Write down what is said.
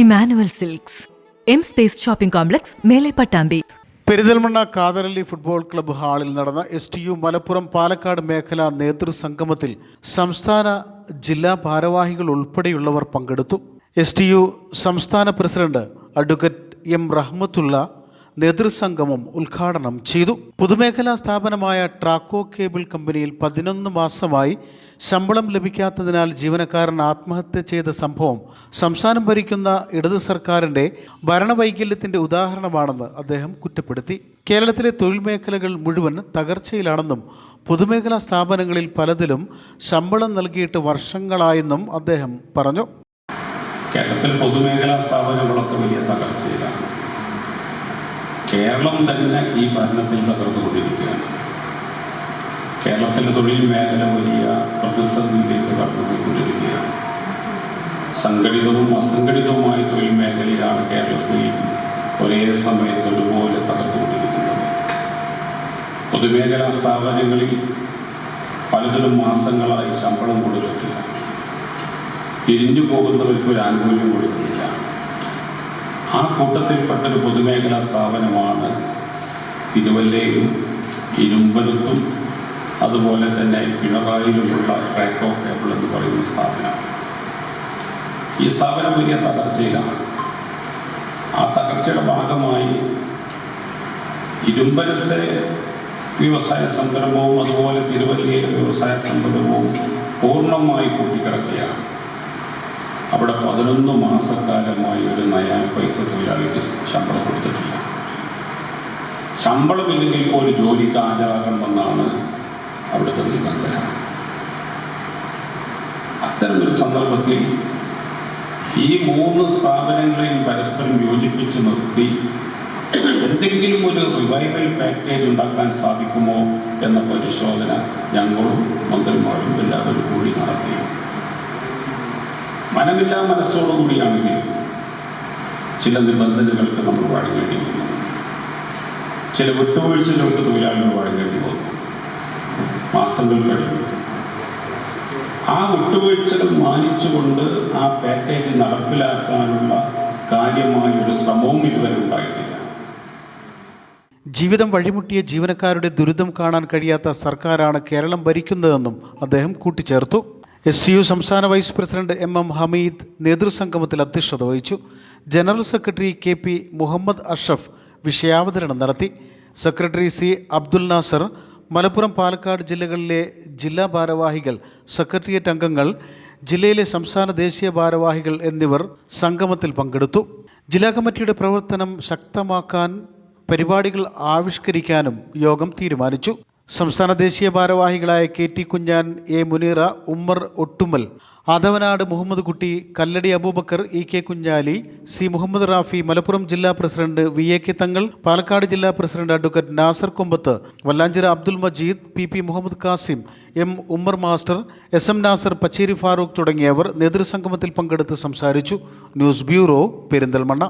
Emmanuel silks. M space shopping complex മേലെ Pattambi Perinthalmanna Katharalli football club ഹാളിൽ നടന്ന S T U Malappuram Palakkad മേഖലാ നേതൃസംഗമത്തിൽ സംസ്ഥാന ജില്ലാ ഭാരവാഹികൾ ഉൾപ്പെടെയുള്ളവർ പങ്കെടുത്തു. എസ് ടി യു സംസ്ഥാന പ്രസിഡന്റ് അഡ്വക്കേറ്റ് എം റഹ്മത്തുള്ള നേതൃസംഗമം ഉദ്ഘാടനം ചെയ്തു. പൊതുമേഖലാ സ്ഥാപനമായ ട്രാക്കോ കേബിൾ കമ്പനിയിൽ പതിനൊന്ന് മാസമായി ശമ്പളം ലഭിക്കാത്തതിനാൽ ജീവനക്കാരൻ ആത്മഹത്യ ചെയ്ത സംഭവം സംസ്ഥാനം ഭരിക്കുന്ന ഇടതു സർക്കാരിന്റെ ഭരണവൈകല്യത്തിന്റെ ഉദാഹരണമാണെന്ന് അദ്ദേഹം കുറ്റപ്പെടുത്തി. കേരളത്തിലെ തൊഴിൽ മേഖലകൾ മുഴുവൻ തകർച്ചയിലാണെന്നും പൊതുമേഖലാ സ്ഥാപനങ്ങളിൽ പലതിലും ശമ്പളം നൽകിയിട്ട് വർഷങ്ങളായെന്നും അദ്ദേഹം പറഞ്ഞു. കേരളത്തിൽ പൊതുമേഖലാ സ്ഥാപനങ്ങളൊക്കെ വലിയ തകർച്ചയിലാണ്. കേരളം തന്നെ ഈ ഭരണത്തിൽ തകർന്നുകൊണ്ടിരിക്കുകയാണ്. കേരളത്തിലെ തൊഴിൽ മേഖല വലിയ പ്രതിസന്ധിയിലേക്ക് കടന്നുപോയിക്കൊണ്ടിരിക്കുകയാണ്. സംഘടിതവും അസംഘടിതവുമായ തൊഴിൽ മേഖലയാണ് കേരളത്തിൽ ഒരേ സമയത്ത് ഒരുപോലെ തകർന്നുകൊണ്ടിരിക്കുന്നത്. പൊതുമേഖലാ സ്ഥാപനങ്ങളിൽ പലതരം മാസങ്ങളായി ശമ്പളം കൊടുത്തിട്ടില്ല. പിരിഞ്ഞു പോകുന്നവർക്ക് ഒരു ആനുകൂല്യം കൊടുക്കുന്നില്ല. ആ കൂട്ടത്തിൽപ്പെട്ടൊരു പൊതുമേഖലാ സ്ഥാപനമാണ് തിരുവല്ലയിലും ഇരുമ്പലത്തും അതുപോലെ തന്നെ പിണറായിലുമുള്ള ട്രാക്കോ കേബിൾ എന്ന് പറയുന്ന സ്ഥാപനം. ഈ സ്ഥാപനം വലിയ തകർച്ചയിലാണ്. ആ തകർച്ചയുടെ ഭാഗമായി ഇരുമ്പലത്തെ വ്യവസായ സംരംഭവും അതുപോലെ തിരുവല്ലയിലെ വ്യവസായ സംരംഭവും പൂർണമായി കൂട്ടിക്കിടക്കുകയാണ് അവിടെ പതിനൊന്ന് മാസക്കാലമായി ഒരു നയാ പൈസ തൊഴിലാളിക്ക് ശമ്പളം കൊടുത്തിട്ടില്ല. ശമ്പളമില്ലെങ്കിൽ ഒരു ജോലിക്ക് ഹാജരാകണമെന്നാണ് അവിടുത്തെ നിബന്ധന. അത്തരമൊരു സന്ദർഭത്തിൽ ഈ മൂന്ന് സ്ഥാപനങ്ങളെയും പരസ്പരം യോജിപ്പിച്ച് നിർത്തി എന്തെങ്കിലും ഒരു റിവൈവൽ പാക്കേജ് ഉണ്ടാക്കാൻ സാധിക്കുമോ എന്ന പരിശോധന ഞങ്ങളും മന്ത്രിമാരും എല്ലാവരും കൂടി നടത്തി. മനമില്ലാ മനസ്സോടുകൂടിയാണെങ്കിൽ ചില നിബന്ധനകൾക്ക് നമ്മൾ വഴങ്ങേണ്ടി വന്നു ചില വിട്ടുവീഴ്ചകൾക്ക് തൊഴിലാളികൾ വഴങ്ങേണ്ടി വന്നു മാസങ്ങൾ കഴിഞ്ഞു. ആ വിട്ടുവീഴ്ചകൾ മാനിച്ചുകൊണ്ട് ആ പാക്കേജ് നടപ്പിലാക്കാനുള്ള കാര്യമായ ഒരു ശ്രമവും ഇതുവരെ ഉണ്ടായിട്ടില്ല. ജീവിതം വഴിമുട്ടിയ ജീവനക്കാരുടെ ദുരിതം കാണാൻ കഴിയാത്ത സർക്കാരാണ് കേരളം ഭരിക്കുന്നതെന്നും അദ്ദേഹം കൂട്ടിച്ചേർത്തു. എസ് യു സംസ്ഥാന vice president M M Hameed നേതൃസംഗമത്തിൽ അധ്യക്ഷത വഹിച്ചു. General secretary K P Muhammad Ashraf വിഷയാവതരണം നടത്തി. സെക്രട്ടറി സി അബ്ദുൽ നാസർ മലപ്പുറം പാലക്കാട് ജില്ലകളിലെ ജില്ലാ ഭാരവാഹികൾ സെക്രട്ടേറിയറ്റ് അംഗങ്ങൾ ജില്ലയിലെ സംസ്ഥാന ദേശീയ ഭാരവാഹികൾ എന്നിവർ സംഗമത്തിൽ പങ്കെടുത്തു. ജില്ലാ കമ്മിറ്റിയുടെ പ്രവർത്തനം ശക്തമാക്കാൻ പരിപാടികൾ ആവിഷ്കരിക്കാനും യോഗം തീരുമാനിച്ചു. സംസ്ഥാന ദേശീയ ഭാരവാഹികളായ K T Kunjan A Muneer Ummer Ottummal Athavanad Muhammad Kutty Kalladi Abubakar E K Kunhali C Muhammad Rafi Malappuram ജില്ലാ president V A K Thangal Palakkad ജില്ലാ president advocate Nasar Kombath Vallanchira Abdul Majeed P P Muhammad Kasim M Ummer master S M Nasar Pacheri Farook തുടങ്ങിയവർ നേതൃസംഗമത്തിൽ പങ്കെടുത്ത് സംസാരിച്ചു. News bureau Perinthalmanna.